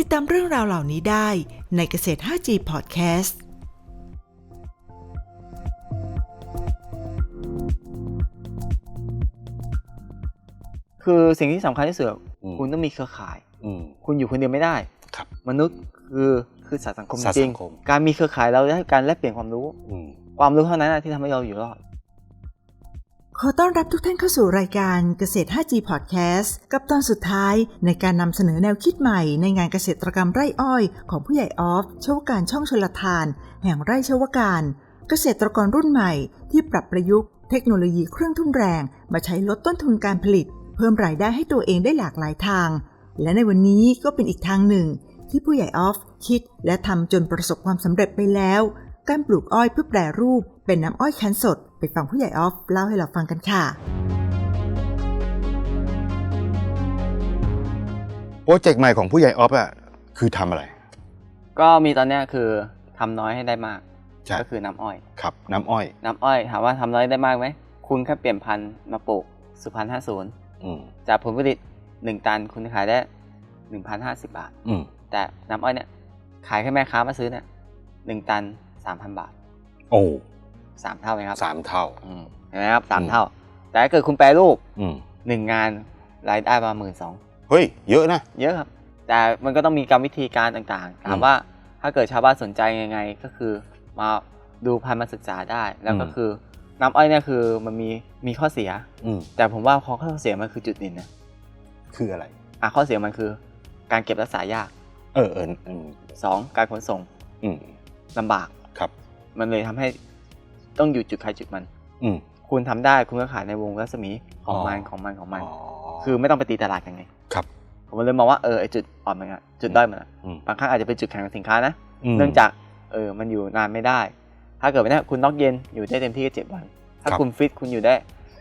ติดตามเรื่องราวเหล่านี้ได้ในเกษตร 5G Podcast คือสิ่งที่สำคัญที่สุดอืม คุณต้องมีเครือข่าย อืม คุณอยู่คนเดียวไม่ได้ ครับ มนุษย์คือคือสัตว์สังคมสัตว์จริงสังคมการมีเครือข่ายเราได้การแลกเปลี่ยนความรู้ อืม ความรู้เท่านั้นนะที่ทำให้เราอยู่รอด ขอต้อนรับทุกท่านเข้าสู่รายการเกษตร 5G Podcast กับตอนสุดท้ายในการนำเสนอแนวคิดใหม่ในงานเกษตรกรรมไร่อ้อยของผู้ใหญ่ออฟชวการช่องชลทาน แห่งไร่ชวการ เกษตรกรรุ่นใหม่ที่ปรับประยุกต์เทคโนโลยีเครื่องทุ่นแรง มาใช้ลดต้นทุนการผลิต เพิ่มรายได้ให้ตัวเองได้หลากหลายทาง และในวันนี้ก็เป็นอีกทางหนึ่ง ที่ผู้ใหญ่ออฟคิดและทำจนประสบความสำเร็จไปแล้ว การปลูกอ้อยเพื่อแปรรูป เป็นน้ำอ้อยคั้นสด ไปฟังผู้ใหญ่ออฟเล่าให้เราฟังกันค่ะ โปรเจกต์ใหม่ของผู้ใหญ่ออฟอะคือทำอะไร ก็มีตอนเนี้ยคือทำน้อยให้ได้มาก ใช่ ก็คือน้ำอ้อย ครับ น้ำอ้อย น้ำอ้อยถามว่าทำน้อยได้มากไหม คุณแค่เปลี่ยนพันธุ์มาปลูกสุพรรณห้าศูนย์อืมจากผลผลิตหนึ่งตันคุณขายได้หนึ่งพันห้าสิบบาท อืมแต่น้ำอ้อยเนี่ยขายแค่แม่ค้ามาซื้อเนี่ยหนึ่งตันสามพันบาท โอ้ สามเท่าไหมครับสามเท่าอืมเห็นไหมครับสามอืมเท่า แต่ถ้าเกิดคุณแปรรูปอืมหนึ่งงานรายได้ประมาณหมื่นสองเฮ้ย เยอะนะ เยอะครับ แต่มันก็ต้องมีกรรมวิธีการต่างๆ ถามอืมว่าถ้าเกิดชาวบ้านสนใจยังไงก็คือมาดูพันธุ์มาศึกษาได้ แล้วก็อืมคือน้ำอ้อยเนี่ยคือมันมีมีข้อเสียอืมแต่ผมว่าข้อเสียมันคือจุดเด่นนะคืออะไรอะข้อเสียมันคือ การเก็บรักษายาก เออเอออืมสองการขนส่งอืมลำบากครับ มันเลยทำให้ ต้องอยู่จุดใครจุดมัน อืมคุณทำได้คุณก็ขายในวงรัศมีของอ๋อมันของมันของมันอ๋อคือไม่ต้องไปตีตลาดกันไง ครับ ผมเลยมองว่าเออไอจุดอ่อนมันอะจุดด้อยมันอะอืมบางครั้งอาจจะเป็นจุดแข็งของสินค้านะมเนื่องจากเออมันอยู่นานไม่ได้ ถ้าเกิดไม่ได้คุณน็อกเย็นอยู่ได้เต็มที่ก็เจ็ดวัน ถ้าครับคุณฟิตคุณอยู่ได้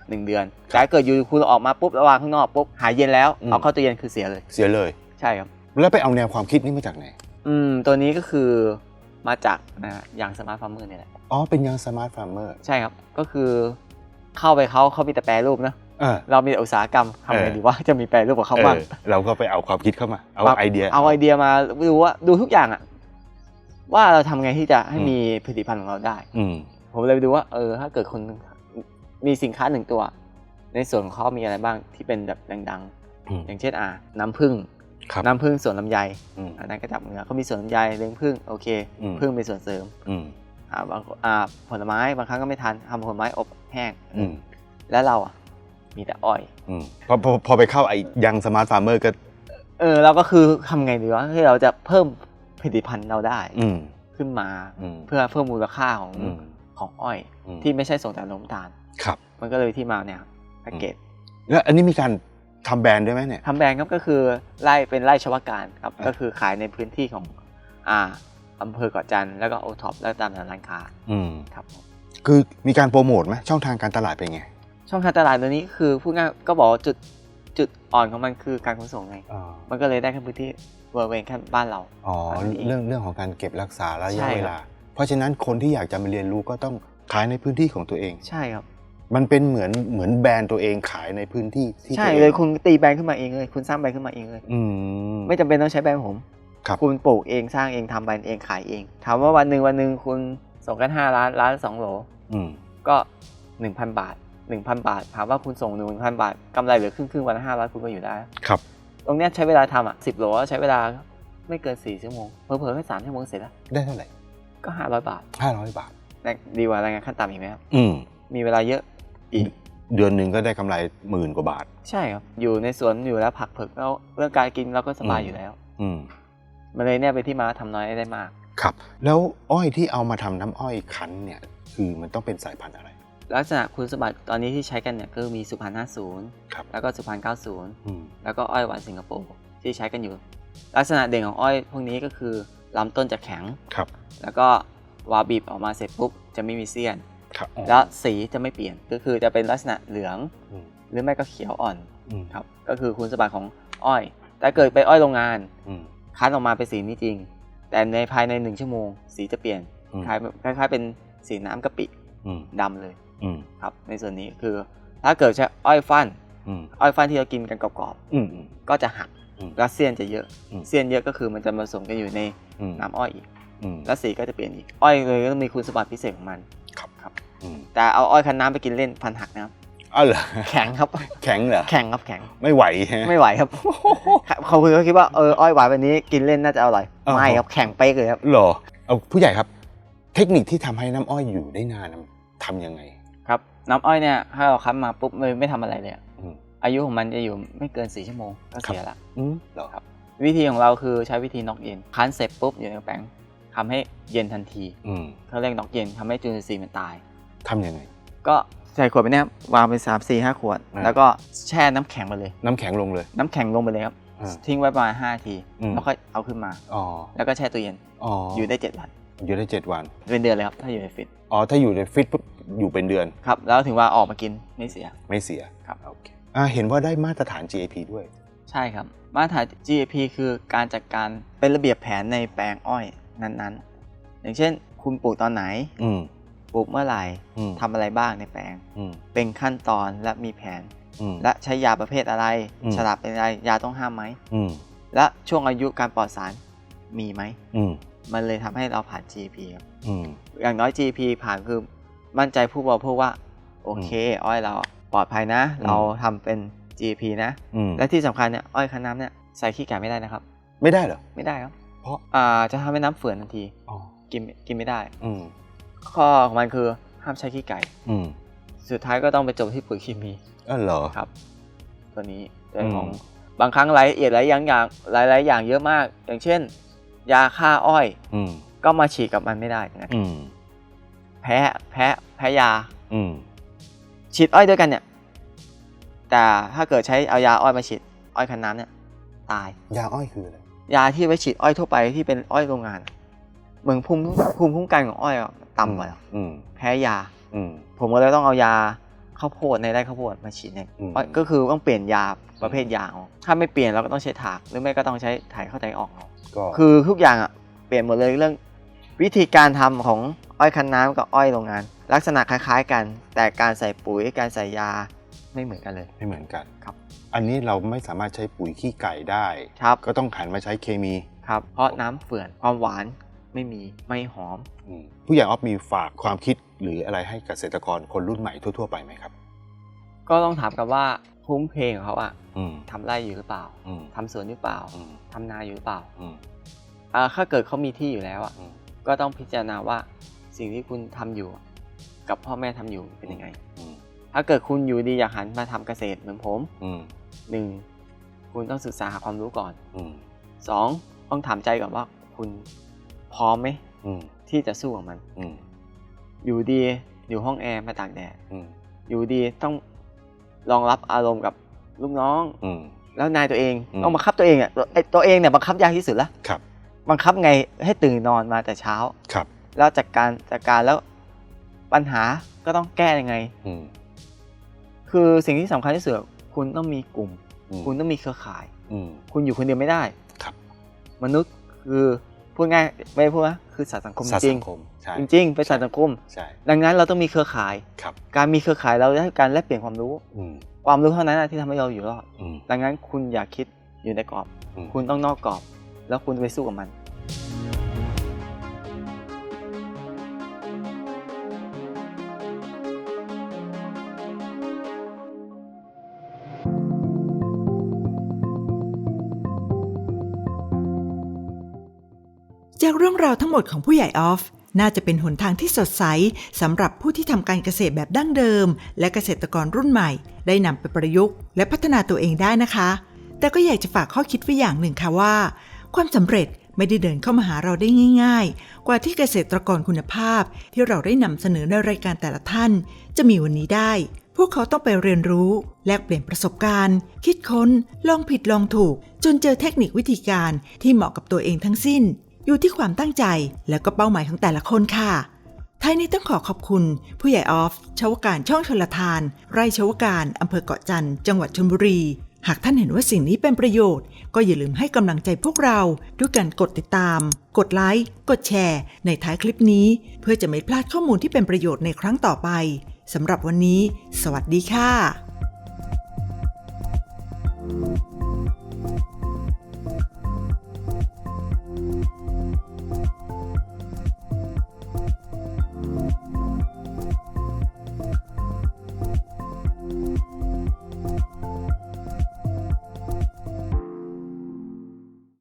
หนึ่งเดือนครับแต่ถ้าเกิดอยู่คุณออกมาปุ๊บระหว่างข้างนอกปุ๊บหายเย็นแล้วอืมเอาเข้าตู้เย็นคือเสียเลย เสียเลย ใช่ครับ แล้วไปเอาแนวความคิดนี้มาจากไหน อืมตัวนี้ก็คือ มาจากนะฮะยางสมาร์ทฟาร์มเมอร์นี่แหละอ๋อเป็นยังสมาร์ทฟาร์มเมอร์ใช่ครับ ก็คือเข้าไปเขาเขามีแต่แปรรูปนะเออเรามีแต่อุตสาหกรรมทำไงเออดีว่าจะมีแปรรูปกับเขาบ้างออเราก็ไปเอาความคิดเข้ามา เอาครับไอเดีย เอาไอเดียมาดูว่าดูทุกอย่างอะว่าเราทำไงที่จะให้อืมมีผลิตภัณฑ์ของเราได้ อืมผมเลยไปดูว่าเออ ถ้าเกิดคนมีสินค้าหนึ่งตัว ในส่วนของเขามีอะไรบ้างที่เป็นแบบดังอืมๆอย่างเช่นอ่า น้ำผึ้ง ครับน้ำผึ้งสวนลำไยอืม อันนั้นก็จับมือเขามีสวนลำไยเลี้ยงผึ้งโอเคอืม ผึ้งเป็นส่วนเสริมอืมอ่าบางอ่าผลไม้บางครั้งก็ไม่ทันทำผลไม้อบแห้งอืมแล้วเราอะมีแต่อ้อย อืมพอพอพอไปเข้าไอ้ยังสมาร์ทฟาร์มเมอร์ก็ เออเราก็คือทำไงดีวะที่เราจะเพิ่มผลิตภัณฑ์เราได้อืมขึ้นมา อืมเพื่อเพิ่มมูลค่าของอืมของอ้อย อืมที่ไม่ใช่ส่งแต่นมตาล ครับ มันก็เลยที่มาเนี่ยแพ็กเกจแล้วอันนี้มีการ ทำแบรนด์ด้วยไหมเนี่ยทำแบรนด์ครับก็คือไล่เป็นไล่ชวการครับอะก็คือขายในพื้นที่ของอ่าอำเภอเกาะจันทร์แล้วก็โอท็อปแล้วตามร้านค้าอืมครับผมคือมีการโปรโมทไหมช่องทางการตลาดเป็นไง ช่องทางตลาดตัวนี้คือพูดง่ายก็บอกว่าจุดจุดอ่อนของมันคือการขนส่งไงอ๋อมันก็เลยได้แค่พื้นที่บริเวณแค่บ้านเราอ๋ออันนี้เรื่องเรื่องของการเก็บรักษาระใช่ยะครับเวลา เพราะฉะนั้นคนที่อยากจะมาเรียนรู้ก็ต้องขายในพื้นที่ของตัวเอง ใช่ครับ มันเป็นเหมือนเหมือนแบรนด์ตัวเองขายในพื้นที่ที่ใช่ตัวองเลยคุณตีแบรนด์ขึ้นมาเองเลยคุณสร้างแบรนด์ขึ้นมาเองเลย อืม ไม่จำเป็นต้องใช้แบรนด์ผมครับคุณปลูกเองสร้างเองทำแบรนด์เองขายเองถามว่าวันหนึ่งวันหนึ่งคุณส่งกัน5ล้านล้านสองโหลอืมก็1,000บาท1,000บาทถามว่าคุณส่ง1,000บาทกำไรเหลือครึ่งครึ่งๆวันละห้าร้อยคุณก็อยู่ได้ ครับ ตรงเนี้ยใช้เวลาทำอะสิบโหลใช้เวลาไม่เกิน4ชั่วโมงเผลอๆแค่สามชั่วโมงเสร็จแล้วได้เท่าไหร่ก็500บาทห้าร้อยบาทแต่ดีกว่ารายงานขั้นต่ำอีกไหมครับ อืมมีเวลาเยอะ อีกเดือนหนึ่งก็ได้กำไรหมื่นกว่าบาท ใช่ครับ อยู่ในสวนอยู่แล้วผักเผือกแล้วเรื่องการกินเราก็สบายอืมอยู่แล้ว อืมมันเลยเนี่ยเป็นที่มาทำน้อยได้มาก ครับ แล้วอ้อยที่เอามาทำน้ำอ้อยคั้นเนี่ย คือมันต้องเป็นสายพันธุ์อะไร ลักษณะคุณสมบัติตอนนี้ที่ใช้กันเนี่ยก็มีสุพรรณ50ครับแล้วก็สุพรรณ90อืมแล้วก็อ้อยหวานสิงคโปร์ที่ใช้กันอยู่ ลักษณะเด่นของอ้อยพวกนี้ก็คือลำต้นจะแข็ง ครับ แล้วก็วาบีบออกมาเสร็จปุ๊บจะไม่มีเสี้ยน ครับอ๋อแล้วสีจะไม่เปลี่ยนก็คือจะเป็นลักษณะเหลืองอืมหรือไม่ก็เขียวอ่อนอืมครับก็คือคุณสมบัติของอ้อย แต่เกิดไปอ้อยโรงงานอืมคั้นออกมาเป็นสีนี้จริง แต่ในภายในหนึ่งชั่วโมง สีจะเปลี่ยนอืมคล้ายคล้ายๆเป็นสีน้ำกะปิอืมดำเลยอืมครับในส่วนนี้คือถ้าเกิดใช้อ้อยฟันอืมอ้อยฟันที่เรากินกันกรอบอืมอืมๆก็จะหักอืมแล้วเสี้ยนจะเยอะอืมเสี้ยนเยอะก็คือมันจะผสมกันอยู่ในอืมน้ำอ้อยอีกอืมแล้วสีก็จะเปลี่ยนอีกอ้อยเลยก็ต้องมีคุณสมบัติพิเศษของมันครับครับอืม แต่เอาอ้อยคั้นน้ำไปกินเล่นพันหักนะครับอ้าวเหรอแข็งครับ แข็งเหรอแข็งครับแข็งไม่ไหวฮะไม่ไหวครับเขาคือเขาคิดว่าเอออ้อยหวานแบบนี้กินเล่นน่าจะอร่อยอ่าฮะไม่ครับแข็งเป๊กเลยครับเหรอเอาผู้ใหญ่ครับ เทคนิคที่ทำให้น้ำอ้อยอยู่ได้นานทำยังไง ครับ น้ำอ้อยเนี่ยถ้าเราคั้นมาปุ๊บเลยไม่ทำอะไรเลยอะอืมอายุของมันจะอยู่ไม่เกิน4ชั่วโมงก็เสียละอืมเหรอครับ วิธีของเราคือใช้วิธีน็อกเย็นคั้นเสร็จปุ๊บอยู่ในกระแป้งทำให้เย็นทันทีอืมเขาเรียกน็อกเย็นทำให้จุลินทรีย์มันตาย ทำยังไง ก็ใส่ขวดไปเนี่ยวางเป็นสามสี่ห้าขวด อ่า แล้วก็แช่น้ำแข็งไปเลย น้ำแข็งลงเลย น้ำแข็งลงไปเลยครับ อ่าทิ้งไว้ประมาณห้าทีอืม แล้วค่อยเอาขึ้นมา อ๋อแล้วก็แช่ตู้เย็นอ๋อออยู่ได้เจ็ดวันอยู่ได้เจ็ดวัน เป็นเดือนเลยครับถ้าอยู่ในฟิตอ๋อ ถ้าอยู่ในฟิตปุ๊บอยู่เป็นเดือนครับแล้วถึงว่าออกมากินไม่เสีย ไม่เสียครับ โอเคอ่าเห็นว่าได้มาตรฐาน GAP ด้วย ใช่ครับ มาตรฐาน GAP คือการจัดการเป็นระเบียบแผนในแปลงอ้อยนั้นๆ อย่างเช่น คุณปลูกตอนไหน อืมป ลูกเมื่อไหร่อืม ทำอะไรบ้างในแปลง อืม เป็นขั้นตอนและมีแผน อืม และใช้ยาประเภทอะไร อืม ฉลากเป็นอะไรยาต้องห้ามไหม อืมและช่วงอายุการปลอดสารมีไหม อืมมันเลยทำให้เราผ่าน GAP ครับอืม อย่างน้อย GAP ผ่านคือมั่นใจผู้บริโภคว่า โอเค อ้อยเราปลอดภัยนะ อืม เราทำเป็น GAP นะ อืมและที่สำคัญเนี่ยอ้อยคั้นน้ำเนี่ยใส่ขี้ไก่ไม่ได้นะครับ ไม่ได้เหรอ ไม่ได้ครับเพราะ อ่าจะทำให้น้ำเฟื่อนทันที อ๋อกินกินไม่ได้ อืม ข้อของมันคือห้ามใช้ขี้ไก่ อืมสุดท้ายก็ต้องไปจบที่ปุ๋ยเคมีอ๋อเหรอ ครับ ตัวนี้เรื่องของอืมบางครั้งรายละเอียดหลายอย่างอย่างหลายหลายๆอย่างเยอะมาก อย่างเช่น ยาฆ่าอ้อย อืมก็มาฉีดกับมันไม่ได้นะอืมแพ้แพ้แพ้ยา อืมฉีดอ้อยด้วยกันเนี่ย แต่ถ้าเกิดใช้เอายาอ้อยมาฉีดอ้อยคันน้ำเนี่ย ตาย ยาอ้อยคืออะไรยาที่ไว้ฉีดอ้อยทั่วไปที่เป็นอ้อยโรงงานอะเหมือนภูมิภูมิคุ้มกันของอ้อยอะ ต่ำกว่าอืมแพ้ยา อืม ผมก็เลยต้องเอายาข้าวโพดในไร่ข้าวโพดมาฉีดเนี่ยอืมอ้อยก็คือต้องเปลี่ยนยาประเภทยาเอาถ้าไม่เปลี่ยนเราก็ต้องใช้ถาก หรือไม่ก็ต้องใช้ถ่ายเข้าใจออกเอาก็คือทุกอย่างอะเปลี่ยนหมดเลยเรื่อง วิธีการทำของอ้อยคันน้ำกับอ้อยโรงงาน ลักษณะคล้ายๆกัน แต่การใส่ปุ๋ยการใส่ยาไม่เหมือนกันเลย ไม่เหมือนกันครับ อันนี้เราไม่สามารถใช้ปุ๋ยขี้ไก่ได้ ครับก็ต้องหันมาใช้เคมี ครับ เพราะน้ำเฟื่อนความหวาน ไม่มีไม่หอมอืมผู้ใหญ่ออฟมีฝากความคิดหรืออะไรให้เกษตรกรคนรุ่นใหม่ทั่ว ๆ ไปไหมครับ ก็ต้องถามกันว่าคุ้มเพลงของเขาอะอืมทำไร่อยู่หรือเปล่าอืมทำสวนหรือเปล่าอืมทำนาอยู่หรือเปล่าอืมอ่าถ้าเกิดเขามีที่อยู่แล้วอะอืมก็ต้องพิจารณาว่าสิ่งที่คุณทำอยู่ กับพ่อแม่ทำอยู่เป็นยังไงอืมถ้าเกิดคุณอยู่ดีอยากหันมาทำเกษตรเหมือนผมอืมหนึ่งคุณต้องศึกษาหาความรู้ก่อนอืมสองต้องถามใจก่อนว่าคุณ พร้อมไหมอืมที่จะสู้กับมันอืมอยู่ดีอยู่ห้องแอร์มาตากแดดอืมอยู่ดีต้องรองรับอารมณ์กับลูกน้องอืมแล้วนายตัวเองอืมต้องบังคับตัวเองอะตัวไอ้ตัวเองเนี่ยบังคับยากที่สุดละครับบังคับไงให้ตื่นนอนมาแต่เช้าครับ แล้วจัดการจัดการแล้วปัญหาก็ต้องแก้ยังไงอืมคือสิ่งที่สำคัญที่สุดคุณต้องมีกลุ่มอืมคุณต้องมีเครือข่ายอืมคุณอยู่คนเดียวไม่ได้ครับ มนุษย์คือ พูดง่ายไม่ได้พูดว่าคือสัตว์สังคมสัตว์จริสังงคมใช่จริงๆเป็นสัตว์สังคมใช่ดังนั้นเราต้องมีเครือข่ายครับการมีเครือข่ายเราได้การแลกเปลี่ยนความรู้อืมความรู้เท่านั้นนะที่ทำให้เราอยู่รอดอืมดังนั้นคุณอย่าคิดอยู่ในกรอบอืมคุณต้องนอกกรอบ แล้วคุณไปสู้กับมัน จากเรื่องราวทั้งหมดของผู้ใหญ่ออฟ น่าจะเป็นหนทางที่สดใสสำหรับผู้ที่ทำการเกษตรแบบดั้งเดิม และเกษตรกรรุ่นใหม่ ได้นำไปประยุกต์และพัฒนาตัวเองได้นะคะ แต่ก็อยากจะฝากข้อคิดไว้อย่างหนึ่งค่ะว่า ความสำเร็จไม่ได้เดินเข้ามาหาเราได้ง่าย ๆ กว่าที่เกษตรกรคุณภาพ ที่เราได้นำเสนอในรายการแต่ละท่าน จะมีวันนี้ได้ พวกเขาต้องไปเรียนรู้ แลกเปลี่ยนประสบการณ์ คิดค้น ลองผิดลองถูก จนเจอเทคนิควิธีการที่เหมาะกับตัวเองทั้งสิ้น อยู่ที่ความตั้งใจและก็เป้าหมายของแต่ละคนค่ะท้ายนี้ต้องขอขอบคุณ ผู้ใหญ่ออฟชาวการช่องชลทาน ไร่ชาวการอำเภอเกาะจันทร์จังหวัดชลบุรี หากท่านเห็นว่าสิ่งนี้เป็นประโยชน์ ก็อย่าลืมให้กำลังใจพวกเรา ด้วยการกดติดตาม กดไลค์กดแชร์ ในท้ายคลิปนี้ เพื่อจะไม่พลาดข้อมูลที่เป็นประโยชน์ในครั้งต่อไปสำหรับวันนี้ สวัสดีค่ะ